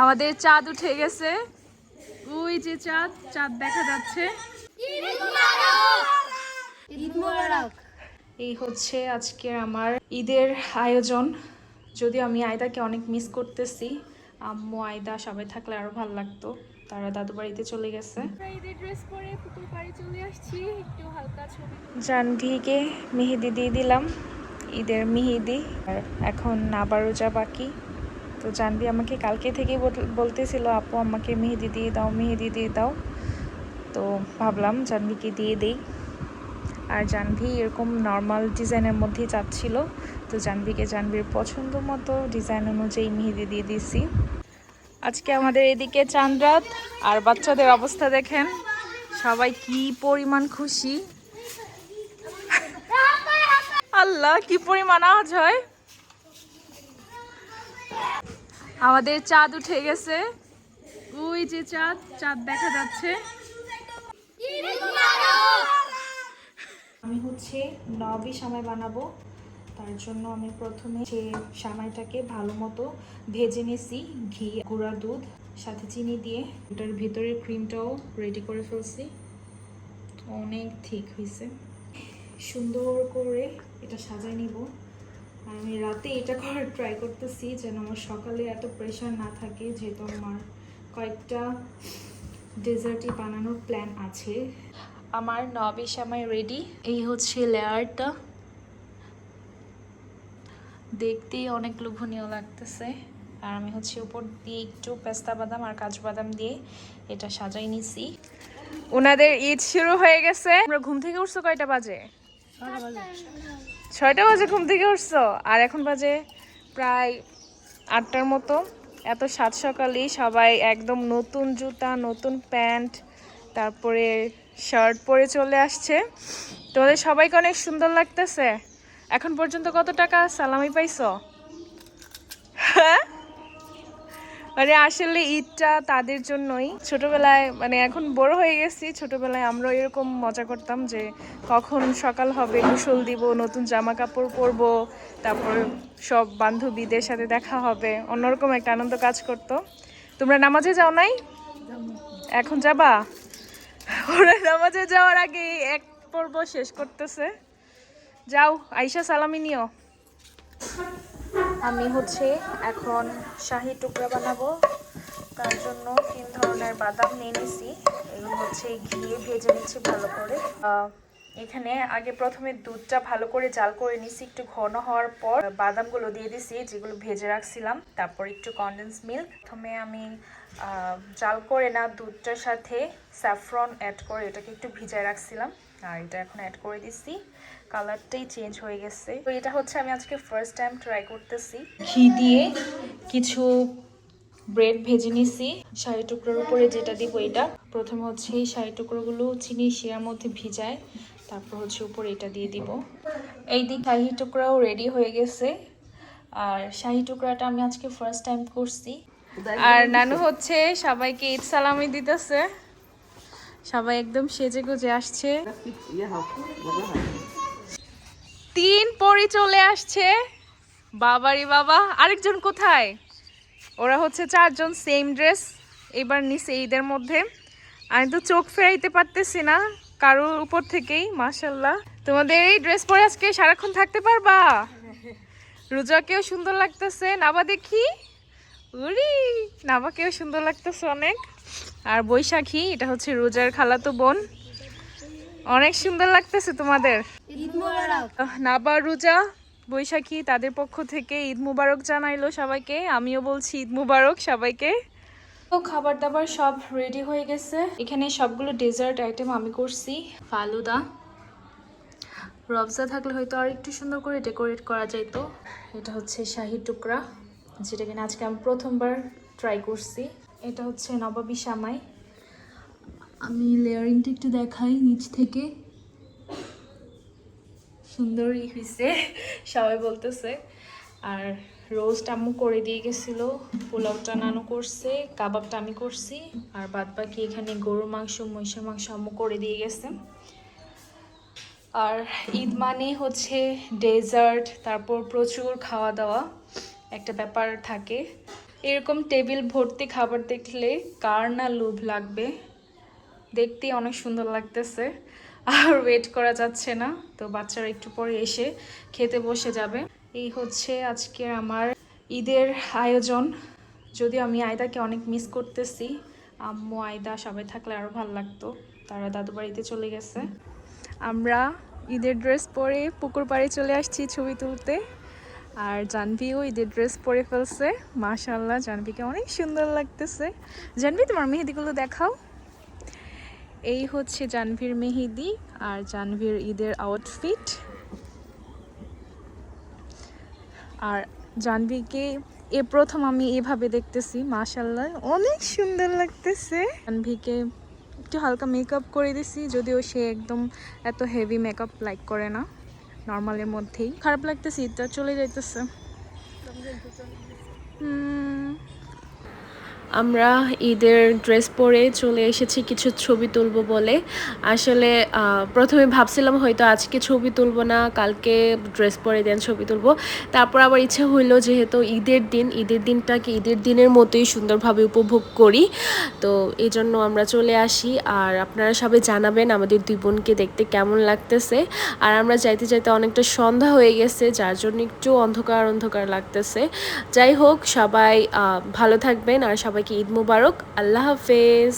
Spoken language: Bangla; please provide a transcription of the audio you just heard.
আমাদের চাঁদ উঠে গেছে। ওই যে চাঁদ চাঁদ দেখা যাচ্ছে। এই হচ্ছে আজকে আমার ঈদের আয়োজন। যদিও আমি আয়দাকে অনেক মিস করতেছি আম্মু আয়দা সবাই থাকলে আরও ভালো লাগতো। তারা দাদু বাড়িতে চলে গেছে। জানভিকে মেহেদি দিয়ে দিলাম ঈদের মেহেদি। আর এখন নাবারোজা বাকি। তো জানভি আমাকে কালকে থেকেই বল- বলতেছিল, আপু, আমাকে মেহেদি দিয়ে দাও, মেহেদি দিয়ে দাও। তো ভাবলাম জানভিকে দিয়ে দেই। আর জানভি এরকম নর্মাল ডিজাইনের মধ্যেই চাচ্ছিল তো জানভিকে জানভির পছন্দ মতো ডিজাইন অনুযায়ী মেহেদি দিয়ে দিয়েছি আজকে আমাদের এদিকে চাঁদরাত আর বাচ্চাদের অবস্থা দেখেন, সবাই কি পরিমাণ খুশি। আল্লাহ, কি পরিমাণ আওয়াজ হয়। আমাদের চাঁদ উঠে গেছে। ওই যে চাঁদ চাঁদ দেখা যাচ্ছে। আমি হচ্ছে নবি সামাই বানাবো। তার জন্য আমি প্রথমে যে সামাইটাকে ভালো মতো ভেজে নিয়েছি, ঘি, গুঁড়া দুধ, সাথে চিনি দিয়ে। ওটার ভিতরের ক্রিমটাও রেডি করে ফেলছি। অনেক ঠিক হয়েছে। সুন্দর করে এটা সাজাই নিব। আর আমি রাতে এটা করার ট্রাই করতেছি যেন আমার সকালে এত প্রেশার না থাকে যেহেতু আমার কয়েকটা ডেজার্টই বানানোর প্ল্যান আছে। আমার নবি সামাই রেডি এই হচ্ছে লেয়ারটা। দেখতেই অনেক লোভনীয় লাগতেছে। আর আমি হচ্ছে উপর দিয়ে একটু পেস্তা বাদাম আর কাজু বাদাম দিয়ে এটা সাজাই নিছি। ওনাদের ঈদ শুরু হয়ে গেছে। আমরা ঘুম থেকে উঠছো কয়টা বাজে? ছয়টা বাজে ঘুম থেকে উঠছো? আর এখন বাজে প্রায় আটটার মতো। এত সাত সকালেই সবাই একদম নতুন জুতা, নতুন প্যান্ট, তারপরে শার্ট পরে চলে আসছে। তোমাদের সবাইকে অনেক সুন্দর লাগতেছে। এখন পর্যন্ত কত টাকা সালামি পাইছো? হ্যাঁ? মানে আসলে ঈদটা তাদের জন্যই। ছোটবেলায় মানে এখন বড় হয়ে গেছি, ছোটবেলায় আমরা এরকম মজা করতাম যে কখন সকাল হবে গোসল দিব, নতুন জামা কাপড় পরবো, তারপর সব বান্ধবীদের সাথে দেখা হবে, অন্যরকম একটা আনন্দ কাজ করতো। তোমরা নামাজে যাও নাই? এখন যাবা? ওরা নামাজে যাওয়ার আগে এক পর্ব শেষ করতেছে। যাও আইসা সালামি নিও। আমি হচ্ছে এখন শাহি টুকরা বানাবো। তার জন্য তিন ধরনের বাদাম নিয়ে নিছি। এবং হচ্ছে ঘিয়ে ভেজে নিচ্ছি ভালো করে। এখানে আগে প্রথমে দুধটা ভালো করে জাল করে নিছি, একটু ঘন হওয়ার পর বাদামগুলো দিয়ে দিছি, যেগুলো ভেজে রাখছিলাম, তারপর একটু কনডেন্স মিল্ক প্রথমে আমি জাল করে না দুধটার সাথে স্যাফরন অ্যাড করে এটাকে একটু ভিজায় রাখছিলাম, আর এটা এখন অ্যাড করে দিছি। কালারটাই চেঞ্জ হয়ে গেছে। তো এটা হচ্ছে আমি আজকে ফার্স্ট টাইম ট্রাই করতেছি। ঘি দিয়ে কিছু ব্রেড ভেজে নিছি শাড়ি টুকরোর উপরে যেটা দিব এটা। প্রথমে হচ্ছে এই শাড়ি টুকরোগুলো চিনি, শিরার মধ্যে ভিজায় তারপর হচ্ছে উপরে এটা দিয়ে দিব। এই দিক শাহি টুকরাও রেডি হয়ে গেছে। আর শাহি টুকরাটা আমি আজকে ফার্স্ট টাইম করছি। আর নানু হচ্ছে সবাইকে ঈদ সালামি দিতেছে। সবাই একদম সেজে গুজে আসছে। তিন পরি চলে আসছে। বাবারি বাবা আরেকজন কোথায়? ওরা হচ্ছে চারজন সেম ড্রেস এবার নিছে ঈদের মধ্যে। আমি তো চোখ ফেরাইতে পারতেছি না। কারোর উপর থেকেই মাশাল্লাহ তোমাদের এই ড্রেস পরে আজকে সারাক্ষণ থাকতে পারবা? রোজাকেও সুন্দর লাগতেছে। নাবা দেখি। উরি নাবাকেও সুন্দর লাগতেছে অনেক। আর বৈশাখী এটা হচ্ছে রোজার খালাতো বোন। অনেক সুন্দর লাগতেছে তোমাদের। ঈদ মোবারক। নাবা রোজা বৈশাখী তাদের পক্ষ থেকে ঈদ মুবারক জানাইলো সবাইকে। আমিও বলছি ঈদ মুবারক সবাইকে। তো খাবার দাবার সব রেডি হয়ে গেছে। এখানে সবগুলো ডেজার্ট আইটেম আমি করছি। ফালুদা। রবজা থাকলে হয়তো আর একটু সুন্দর করে ডেকোরেট করা যেত এটা হচ্ছে শাহি টুকরা, যেটা কিনা আজকে আমি প্রথমবার ট্রাই করছি। এটা হচ্ছে নবাবী সামাই। আমি লেয়ারিংটা একটু দেখাই নিচ থেকে। সুন্দরই হয়েছে সবাই বলতেছে। আর রোস্ট আম্মু করে দিয়ে গেছিল। পোলাওটা নানু করছে, কাবাবটা আমি করছি, আর বাদ বাকি এখানে গরুর মাংস, মহিষের মাংস আম্মু করে দিয়ে গেছে। আর ঈদ মানে হচ্ছে ডেজার্ট, তারপর প্রচুর খাওয়া দাওয়া একটা ব্যাপার থাকে। এরকম টেবিল ভর্তি খাবার দেখলে কার না লোভ লাগবে? দেখতে অনেক সুন্দর লাগতেছে, আর ওয়েট করা যাচ্ছে না, তো বাচ্চারা একটু পরে এসে খেতে বসে যাবে। এই হচ্ছে আজকে আমার ঈদের আয়োজন। যদিও আমি আয়দাকে অনেক মিস করতেছি, আম্মু, আয়দা সবাই থাকলে আরও ভালো লাগতো। তারা দাদু বাড়িতে চলে গেছে। আমরা ঈদের ড্রেস পরে পুকুর পাড়ে চলে আসছি ছবি তুলতে। আর জানভিও ঈদের ড্রেস পরে ফেলছে। মাশাল্লাহ জানভিকে অনেক সুন্দর লাগতেছে। জানভি তোমার মেহেদিগুলো দেখাও। এই হচ্ছে জানভির মেহেদি আর জানভির ঈদের আউটফিট আর জানভিকে এ প্রথম আমি এভাবে দেখতেছি মাশাল্লাহ অনেক সুন্দর লাগতেছে। জানভিকে একটু হালকা মেকআপ করে দিছি, যদিও সে একদম এত হেভি মেকআপ লাইক করে না নর্মালের মধ্যেই। খারাপ লাগতেছে, ঈদটা চলে যাইতেছে। হুম। আমরা ঈদের ড্রেস পরে চলে এসেছি, কিছু ছবি তুলবো বলে। আসলে প্রথমে ভাবছিলাম হয়তো আজকে ছবি তুলবো না, কালকে ড্রেস পরে দেন ছবি তুলবো। তারপর আবার ইচ্ছে হইল যেহেতু ঈদের দিন, ঈদের দিনটাকে ঈদের দিনের মতোই সুন্দরভাবে উপভোগ করি। তো এই জন্য আমরা চলে আসি। আর আপনারা সবাই জানাবেন আমাদের দুই বোনকে দেখতে কেমন লাগতেছে। আর আমরা যাইতে যাইতে অনেকটা সন্ধ্যা হয়ে গেছে, যার জন্য একটু অন্ধকার অন্ধকার লাগতেছে। যাই হোক, সবাই ভালো থাকবেন। আর সবাইকে ঈদ মুবারক। আল্লাহ হাফেজ।